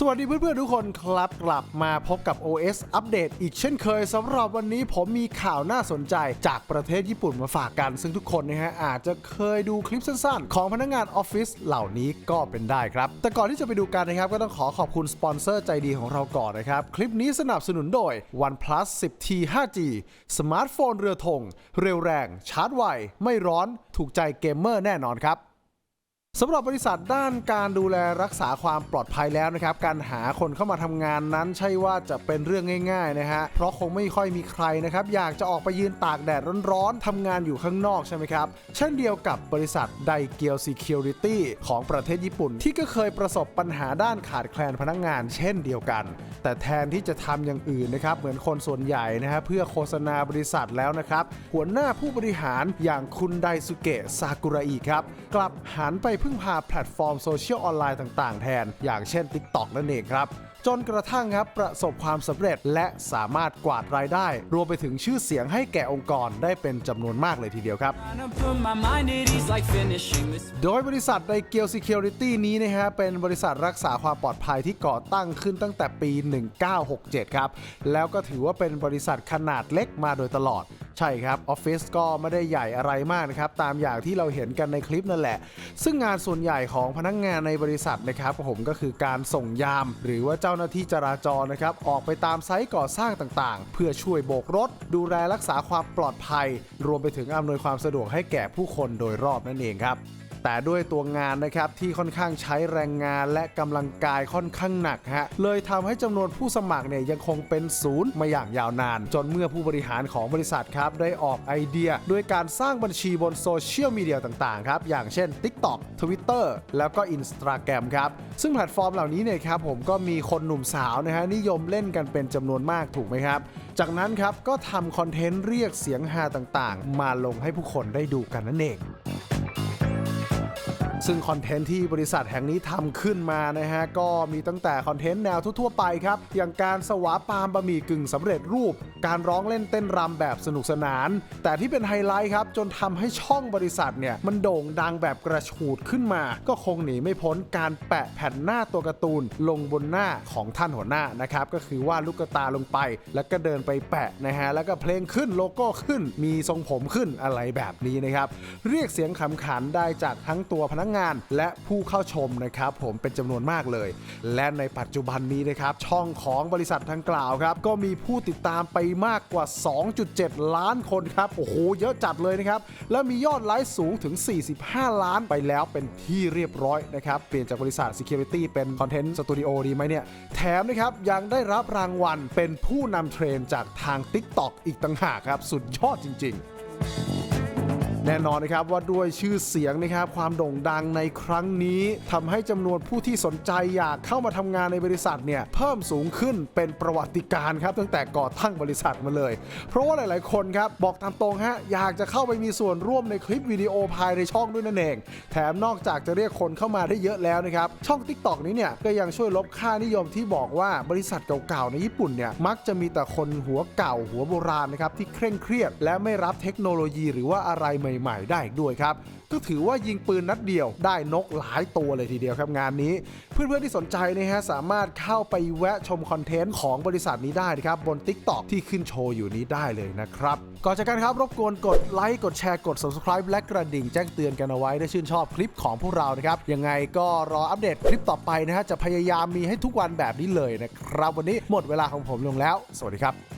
สวัสดีเพื่อนๆ ทุกคนครับกลับมาพบกับ OS อัปเดตอีกเช่นเคยสำหรับวันนี้ผมมีข่าวน่าสนใจจากประเทศญี่ปุ่นมาฝากกัน ซึ่งทุกคนนะฮะอาจจะเคยดูคลิปสั้นๆ ของพนักงานออฟฟิศเหล่านี้ก็เป็นได้ครับ แต่ก่อนที่จะไปดูกันนะครับ ก็ต้องขอขอบคุณสปอนเซอร์ใจดีของเราก่อนนะครับ คลิปนี้สนับสนุนโดย OnePlus 10T 5G สมาร์ทโฟนเรือธงเร็วแรง ชาร์จไวไม่ร้อนถูกใจเกมเมอร์แน่นอนครับ สำหรับบริษัทด้านการดูแลรักษาความปลอดภัยแล้วนะครับ การหาคนเข้ามาทำงานนั้นใช่ว่าจะเป็นเรื่องง่ายๆนะฮะเพราะคงไม่ค่อยมีใครนะครับ อยากจะออกไปยืนตากแดดร้อนๆทำงานอยู่ข้างนอกใช่ไหมครับ เช่นเดียวกับบริษัทไดเกียวซีเคียวริตี้ของประเทศญี่ปุ่น ที่ก็เคยประสบปัญหาด้านขาดแคลนพนักงาน เช่นเดียวกัน แต่แทนที่จะทำอย่างอื่นนะครับเหมือนคนส่วนใหญ่นะฮะเพื่อโฆษณาบริษัทแล้วนะครับหัวหน้าผู้บริหารอย่างคุณไดสุเกะซากุระอิครับกลับหันไปพึ่งพาแพลตฟอร์มโซเชียลออนไลน์ต่างๆ แทน อย่างเช่น TikTok นั่นเองครับจนกระทั่งครับประสบความสำเร็จและสามารถกวาดรายได้ รวมไปถึงชื่อเสียงให้แก่องค์กรได้เป็นจำนวนมากเลยทีเดียวครับ โดยบริษัทไดเกียว Security นี้นะฮะเป็นบริษัทรักษาความปลอดภัยที่ก่อตั้งขึ้นตั้งแต่ปี 1967 ครับ แล้วก็ถือว่าเป็นบริษัทขนาดเล็กมาโดยตลอด ใช่ครับออฟฟิศก็ไม่ได้ใหญ่อะไรมากนะครับ ตามอย่างที่เราเห็นกันในคลิปนั่นแหละ ซึ่งงานส่วนใหญ่ของพนักงานในบริษัทนะครับผมก็คือการส่งยาม หรือว่าเจ้าหน้าที่จราจรนะครับ ออกไปตามไซต์ก่อสร้างต่างๆ เพื่อช่วยโบกรถ ดูแลรักษาความปลอดภัย รวมไปถึงอำนวยความสะดวกให้แก่ผู้คนโดยรอบนั่นเองครับ แต่ด้วยตัวงานนะครับที่ค่อนข้างใช้แรงงานและกำลังกายค่อนข้างหนักฮะเลยทำให้จำนวนผู้สมัครเนี่ยยังคงเป็นศูนย์มาอย่างยาวนาน จนเมื่อผู้บริหารของบริษัทครับได้ออกไอเดีย ด้วยการสร้างบัญชีบนโซเชียลมีเดียต่างๆครับอย่างเช่น TikTok Twitter แล้วก็ Instagram ครับซึ่งแพลตฟอร์มเหล่านี้เนี่ยครับผมก็มีคนหนุ่มสาวนะฮะนิยมเล่นกันเป็นจำนวนมากถูกไหมครับ จากนั้นครับก็ทำคอนเทนต์เรียกเสียงฮาต่างๆ มาลงให้ผู้คนได้ดูกันนั่นเอง ซึ่งคอนเทนต์ที่บริษัทแห่งนี้ทำขึ้นมานะฮะ ก็มีตั้งแต่คอนเทนต์แนวทั่วๆไปครับ อย่างการสวาปามบะหมี่กึ่งสำเร็จรูป การร้องเล่นเต้นรำแบบสนุกสนาน แต่ที่เป็นไฮไลท์ครับ จนทำให้ช่องบริษัทเนี่ย มันโด่งดังแบบกระฉูดขึ้นมา ก็คงหนีไม่พ้นการแปะแผ่นหน้าตัวการ์ตูน ลงบนหน้าของท่านหัวหน้านะครับก็คือว่าลูกตาลงไป แล้วก็เดินไปแปะนะฮะแล้วก็เพลงขึ้นโลโก้ขึ้น มีทรงผมขึ้นอะไรแบบนี้นะครับเรียกเสียงขำขันได้จากทั้งตัวพนักงานและผู้เข้าชมนะครับผมเป็นจำนวนมากเลย และในปัจจุบันนี้นะครับช่องของบริษัทดังกล่าวครับก็มีผู้ติดตามไปมากกว่า 2.7 ล้านคนครับโอ้โหเยอะจัดเลยนะครับแล้วมียอดไลค์สูงถึง 45 ล้านไปแล้วเป็นที่เรียบร้อยนะครับเปลี่ยนจากบริษัท Security เป็นคอนเทนต์สตูดิโอดีไหมเนี่ยแถมนะครับยังได้รับรางวัลเป็นผู้นำเทรนจากทาง TikTok อีกต่างหากครับ สุดยอดจริง ๆ แน่นอนนะครับว่าด้วยชื่อเสียงนะครับความโด่งดังในครั้งนี้ทำให้จำนวนผู้ที่สนใจอยากเข้ามาทำงานในบริษัทเนี่ยเพิ่มสูงขึ้นเป็นประวัติการครับตั้งแต่ก่อตั้งบริษัทมาเลย เพราะว่าหลาย ๆ คนครับบอกตามตรงฮะอยากจะเข้าไปมีส่วนร่วมในคลิปวิดีโอภายในช่องด้วยนั่นเอง แถมนอกจากจะเรียกคนเข้ามาได้เยอะแล้วนะครับช่อง TikTok นี้เนี่ยก็ยังช่วยลบค่านิยมที่บอกว่าบริษัทเก่า ๆ ในญี่ปุ่นเนี่ยมักจะมีแต่คนหัวเก่าหัวโบราณนะครับที่เคร่งเครียด และไม่รับเทคโนโลยีหรือว่าอะไรใหม่ๆ ได้อีกด้วยครับ ก็ถือว่ายิงปืนนัดเดียวได้นกหลายตัวเลยทีเดียวครับงานนี้ เพื่อนๆที่สนใจนะฮะสามารถเข้าไปแวะชมคอนเทนต์ของบริษัทนี้ได้นะครับบน TikTok ที่ขึ้นโชว์อยู่นี้ได้เลยนะครับก่อนจากกันครับรบกวนกดไลค์กดแชร์กด subscribe และกระดิ่งแจ้งเตือนกันเอาไว้ได้ชื่นชอบคลิปของพวกเรานะครับยังไงก็รออัปเดตคลิปต่อไปนะฮะจะพยายามมีให้ทุกวันแบบนี้เลยนะครับวันนี้หมดเวลาของผมลงแล้ว สวัสดีครับ